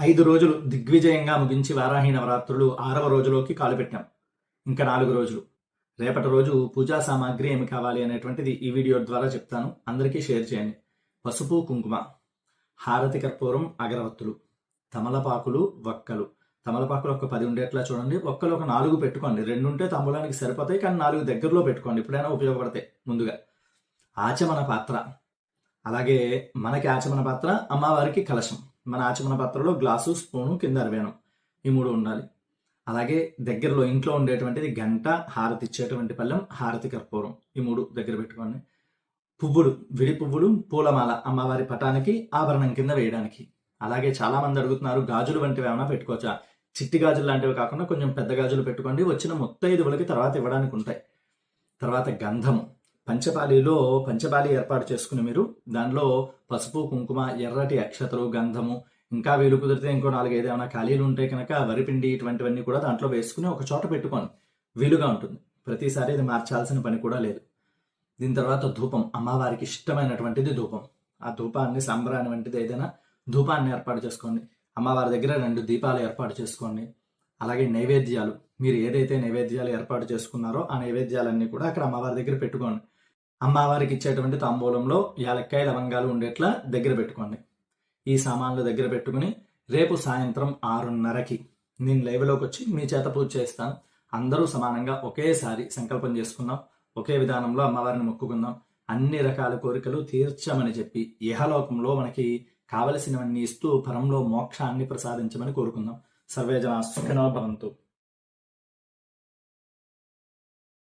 ఐదు రోజులు దిగ్విజయంగా ముగించి వారాహి నవరాత్రులు ఆరవ రోజులోకి కాలుపెట్టాం ఇంకా నాలుగు రోజులు. రేపటి రోజు పూజా సామాగ్రి ఏమి కావాలి అనేటువంటిది ఈ వీడియో ద్వారా చెప్తాను. అందరికీ షేర్ చేయండి. పసుపు కుంకుమ. హారతి కర్పూరం అగరవత్తులు. తమలపాకులు వక్కలు. తమలపాకులు ఒక పది ఉండేట్లా చూడండి. ఒక్కలు ఒక నాలుగు పెట్టుకోండి. రెండు ఉంటే తమ్ములానికి సరిపోతాయి. కానీ నాలుగు దగ్గరలో పెట్టుకోండి. ఎప్పుడైనా ఉపయోగపడతాయి ముందుగా. ఆచమన పాత్ర. అలాగే మనకి ఆచమన పాత్ర అమ్మవారికి కలశం. మన ఆచమన పాత్రలో గ్లాసు స్పూను కింద అరవేణం ఈ మూడు ఉండాలి. అలాగే దగ్గరలో ఇంట్లో ఉండేటువంటిది గంట హారతి ఇచ్చేటువంటి పళ్ళెం హారతి కర్పూరం. ఈ మూడు దగ్గర పెట్టుకోండి. పువ్వులు విడి పువ్వులు పూలమాల అమ్మవారి పటానికి ఆభరణం కింద వేయడానికి. అలాగే చాలా మంది అడుగుతున్నారు గాజులు వంటివి ఏమైనా పెట్టుకోవచ్చా? చిట్టి గాజులు లాంటివి కాకుండా కొంచెం పెద్ద గాజులు పెట్టుకోండి. వచ్చిన మొత్తం ఐదువులకి తర్వాత ఇవ్వడానికి ఉంటాయి. తర్వాత గంధము. పంచపాలిలో పంచపాలి ఏర్పాటు చేసుకుని మీరు దానిలో పసుపు కుంకుమ ఎర్రటి అక్షతలు గంధము ఇంకా వీలు కుదిరితే ఇంకో నాలుగైదు ఏమైనా ఖాళీలు ఉంటే కనుక వరిపిండి ఇటువంటివన్నీ కూడా దాంట్లో వేసుకుని ఒక చోట పెట్టుకోండి. వీలుగా ఉంటుంది. ప్రతిసారి ఇది మార్చాల్సిన పని కూడా లేదు. దీని తర్వాత ధూపం. అమ్మవారికి ఇష్టమైనటువంటిది ధూపం. ఆ ధూపాన్ని సంబరాన్ని వంటిది ఏదైనా ధూపాన్ని ఏర్పాటు చేసుకోండి. అమ్మవారి దగ్గర రెండు దీపాలు ఏర్పాటు చేసుకోండి. అలాగే నైవేద్యాలు. మీరు ఏదైతే నైవేద్యాలు ఏర్పాటు చేసుకున్నారో ఆ నైవేద్యాలన్నీ కూడా అక్కడ అమ్మవారి దగ్గర పెట్టుకోండి. అమ్మవారికి ఇచ్చేటువంటి తాంబూలంలో యాలక్కాయ లవంగాలు ఉండేట్లా దగ్గర పెట్టుకోండి. ఈ సామాన్లు దగ్గర పెట్టుకుని రేపు సాయంత్రం ఆరున్నరకి నేను లైవ్లోకి వచ్చి మీ చేత పూజ చేస్తాను. అందరూ సమానంగా ఒకేసారి సంకల్పం చేసుకుందాం. ఒకే విధానంలో అమ్మవారిని మొక్కుకుందాం. అన్ని రకాల కోరికలు తీర్చమని చెప్పి ఇహలోకంలో మనకి కావలసినవన్నీ ఇస్తూ పరంలో మోక్షాన్ని ప్రసాదించమని కోరుకుందాం. సర్వేజన సుఖినో భవంతు.